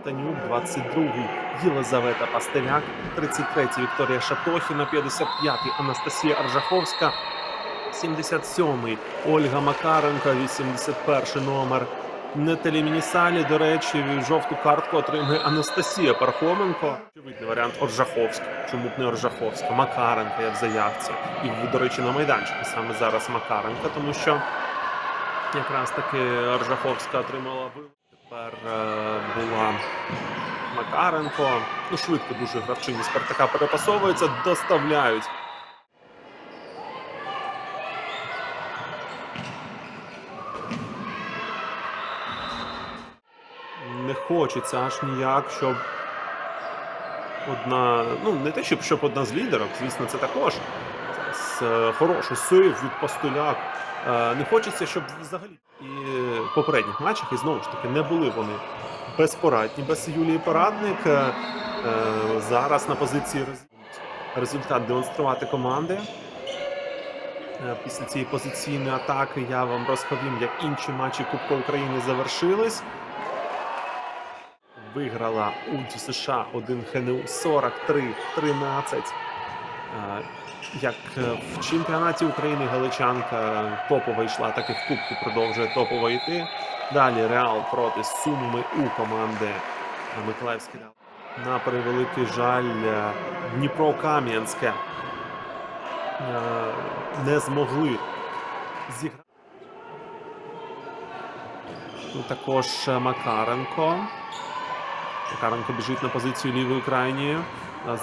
Антонюк, 22-й Єлизавета Пастеляк, 33-й Вікторія Шатохіна, 55-й Анастасія Аржаховська, 77-й Ольга Макаренко, 81-й номер Нетелі Мінісалі. До речі, жовту картку отримує Анастасія Пархоменко. Очевидний варіант Оржаховська. Чому б не Оржаховська? Макаренка я в заявці. І, до речі, на майданчику саме зараз Макаренка, тому що якраз таки Оржаховська отримала. Тепер е, була Макаренко. Ну, швидко дуже гравчині Спартака перепасовується, доставляють. Не хочеться аж ніяк, щоб одна. Ну, не те, щоб, щоб одна з лідерок, звісно, це також. З е, хороший сейв від Пастуляк. Е, не хочеться, щоб взагалі і в попередніх матчах, і знову ж таки, не були вони безпорадні без Юлії Порадник. Е, е, зараз на позиції результат демонструвати команди. Е, Після цієї позиційної атаки я вам розповім, як інші матчі Кубка України завершились. Виграла у США 1 ХНУ 43-13. Як е, в чемпіонаті України Галичанка топова йшла, так і в Кубку продовжує топово йти. Далі Реал проти Суми у команди Миколаївський На превеликий жаль, е, Дніпро Кам'янське е, не змогли зіграти. Ну, Також Макаренко. Макаренко біжить на позицію лівої крайньої.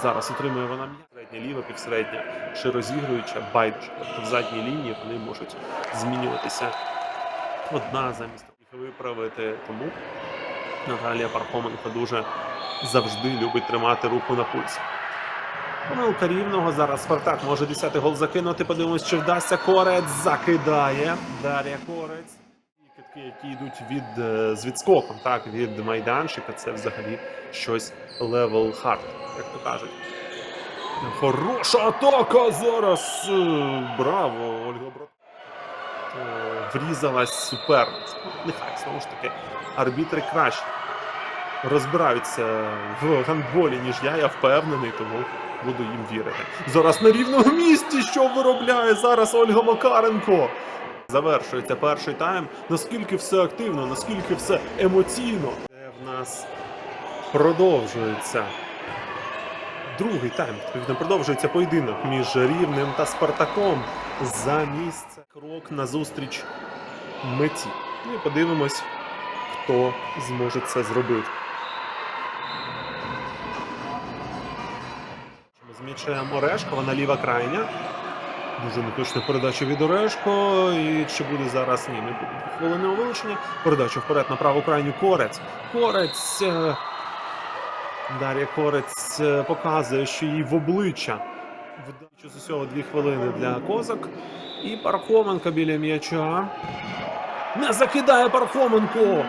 Зараз отримує вона м'яч. Середня ліва, півсередня, ще розігруюча, байдуже. Тобто в задній лінії вони можуть змінюватися одна замість їх виправити. Тому Наталія Пархоменко дуже завжди любить тримати руку на пульсі. Помилка рівного. Зараз Спартак може 10-й гол закинути. Подивимось, чи вдасться. Корець закидає. Дар'я Корець. І які йдуть від е, з відскоком, так, від майданчика, це взагалі щось level hard, як то кажуть. Хороша атака зараз. е, Браво, Ольга Брат. Е, Врізалась суперниця. Нехай знову ж таки арбітри краще розбираються в гандболі, ніж я, я впевнений, тому буду їм вірити. Зараз на рівному місці, що виробляє зараз Ольга Макаренко. Завершується перший тайм. Наскільки все активно, наскільки все емоційно. Де в нас продовжується другий тайм. Відповідно, продовжується поєдинок між Рівнем та Спартаком за місце. Крок назустріч меті. Ну і подивимось, хто зможе це зробити. З м'ячем Орешко, вона ліва крайня. Дуже неточна передача від Орешко. І чи буде зараз? Ні, не буде. Хвилини вилучення. Передача вперед на праву крайню Корець. Корець. е, Дар'я Корець е, показує, що їй в обличчя. Видачу з усього дві хвилини для козак. І Пархоменко біля м'яча. Не закидає Пархоменко.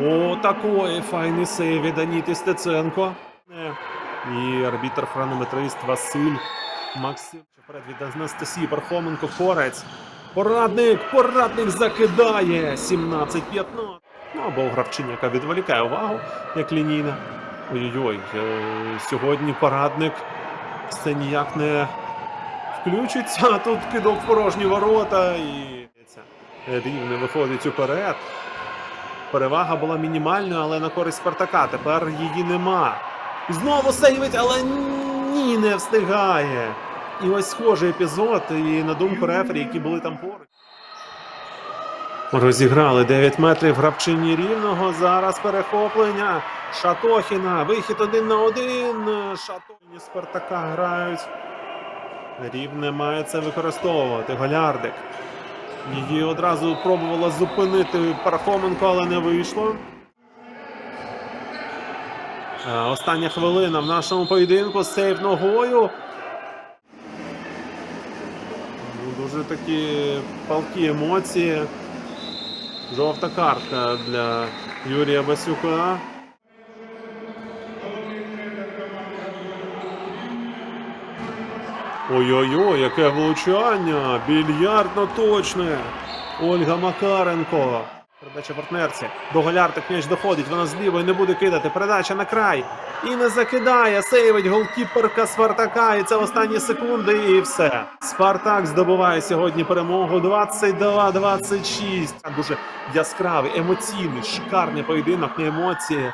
О, такої файний сейв від Аніти Стеценко. І арбітр хронометрист Василь Максим. Вперед від Анастасії Пархоменко. Корець. Порадник! Порадник закидає! 17-15. Ну або гравчиня, яка відволікає увагу, як лінійна. Ой-ой-ой, е, сьогодні порадник все ніяк не включиться, а тут кидок в порожні ворота і рівне виходить уперед. Перевага була мінімальною, але на користь Спартака. Тепер її нема. Знову сейвить, але ні, не встигає. І ось схожий епізод, і на думку рефері, які були там поруч. Розіграли 9 метрів гравчині рівного. Зараз перехоплення. Шатохіна. Вихід один на один. Шатохіні Спартака грають. Рівне має це використовувати. Голярдик. Її одразу пробувала зупинити Пархоменко, але не вийшло. Е, Остання хвилина в нашому поєдинку. Сейв ногою. Ну, Дуже такі палкі емоції. Жовта картка для Юрія Басюка. Ой-ой-ой, яке влучання! Більярдно точне! Ольга Макаренко. Передача партнерці. До Голяртик м'яч доходить. Вона з лівої не буде кидати. Передача на край. І не закидає. Сейвить голкіперка Спартака. І це останні секунди. І все. Спартак здобуває сьогодні перемогу 22-26. Дуже яскравий, емоційний, шикарний поєдинок емоції.